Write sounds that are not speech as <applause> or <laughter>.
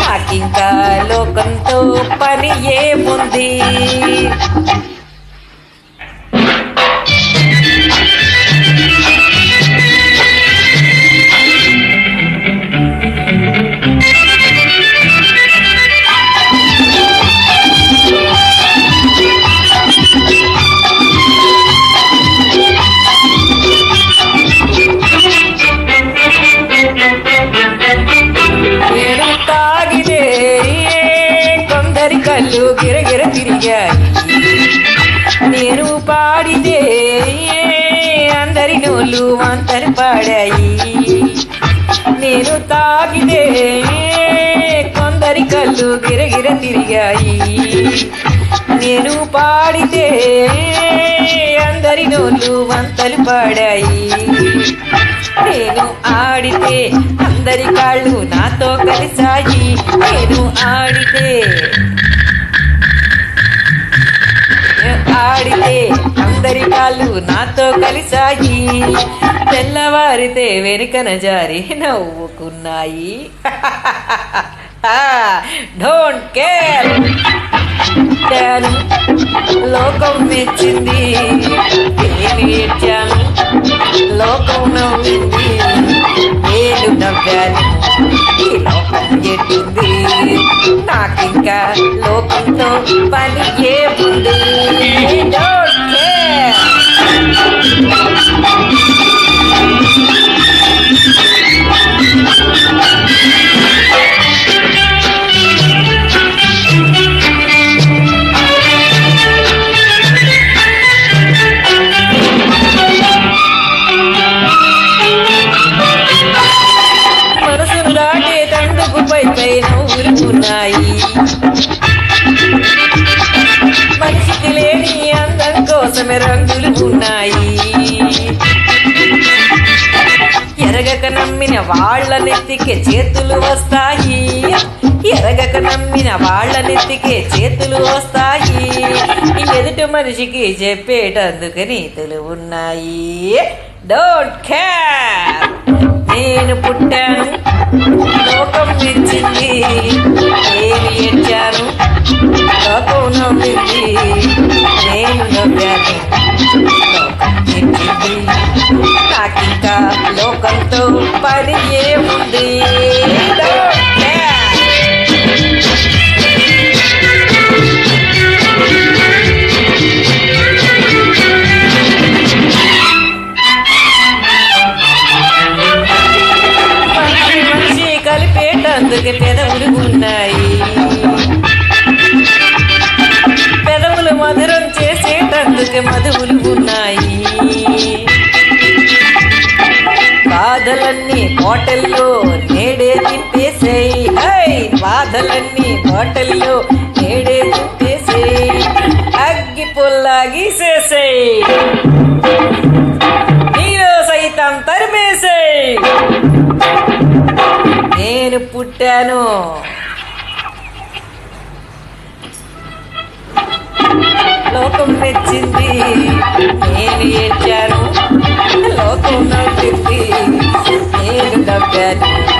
నాకింకా లోకంతో పని ఏముంది? కళ్ళు గిరగిర తిరిగాయి. నేను పాడితే అందరి నోళ్ళు వంతలు పాడాయి. నేను తాగితే కొందరి కళ్ళు గిరగిర తిరిగాయి. నేను పాడితే అందరి నోళ్ళు వంతలు పాడాయి. నేను ఆడితే అందరి కాళ్ళు నాతో కలిసాయి. నేను ఆడితే ఆడితే అందరి కాళ్ళు నాతో కలిసాయి తెల్లవారితే వెనుకన జారి నవ్వుకున్నాయి. <laughs> Don't care. పుట్టాను లోకం మెచ్చింది. నేను ఏడ్చాను? లోకం నవ్వింది. నేను నవ్వాను. ఈ లోకం ఎట్టింది? నాకింకా లోకంతో పని తండుకు పై పై ఉన్నాయి మనిషికి లేని అందం కోసమే రంగులు ఉన్నాయి. ఎరగక నమ్మిన వాళ్ళ నెత్తికే చేతులు వస్తాయి. ఎరగక నమ్మిన వాళ్ళ నెత్తికే చేతులు వస్తాయి. ఈ ఎదుటి మనిషికి చెప్పేటందుకు నీతులు ఉన్నాయి. డోంట్ కేర్ నేను పుట్టాను. లోకం మెచ్చింది నేను ఏడ్చాను? లోకం నవ్వింది. నేను నవ్వాను. లోకం మెచ్చింది నాకింకా లోకంతో పని ఏముంది? కలిపేటందుకు పెదవులు ఉన్నాయి పెదవులు మధురం చేసేటందుకు మధువులు ఉన్నాయి. బాధలన్నీ హోటల్లో నేడే తిప్పేసేయి. ఐ బాధలన్నీ హోటల్లో నేడే తిప్పేసేయి. అగ్గి పుల్లా గీసేసేయి. నేను పుట్టాను. లోకం మెచ్చింది నేను ఏడ్చాను. లోకం నవ్వింది నేను తప్పాను